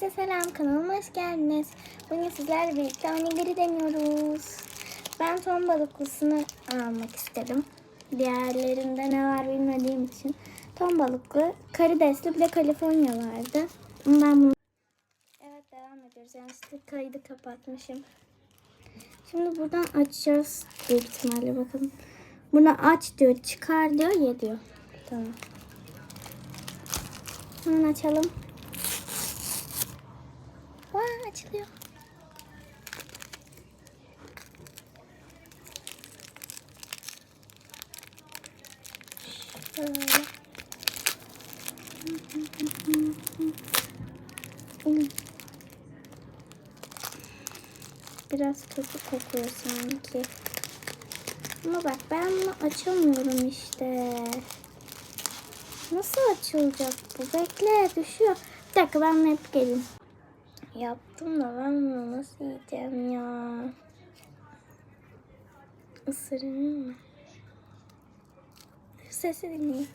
Hepinize selam kanalıma hoş geldiniz. Bugün sizlerle birlikte onigiri deniyoruz. Ben ton balıklısını almak istedim. Diğerlerinde ne var bilmediğim için. Ton balıklı, karidesli bir de Kaliforniya vardı. Ben bunu... Evet devam ediyoruz. Yanlışlıkla kaydı kapatmışım. Şimdi buradan açacağız büyük ihtimalle bakalım. Buna aç diyor, çıkar diyor, ye diyor. Tamam. Hemen açalım. Açılıyor. Şöyle. Biraz kötü kokuyor sanki. Ama bak ben bunu açamıyorum işte. Nasıl açılacak bu? Bekle düşüyor. Bir dakika ben hep gelin. Yaptım da ben bunu nasıl yiyeceğim ya? Isırayım mı? Sesi dinleyin.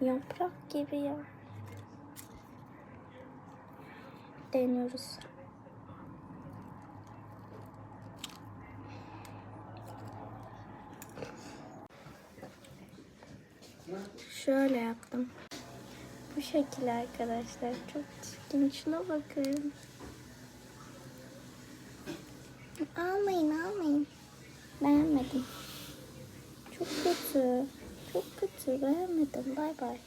Yaprak gibi ya. Deniyoruz. Şöyle yaptım. Bu şekilde arkadaşlar. Çok çirkin. Şuna bakın. Almayın almayın. Beğenmedim. Çok kötü. Çok kötü. Beğenmedim. Bay bay.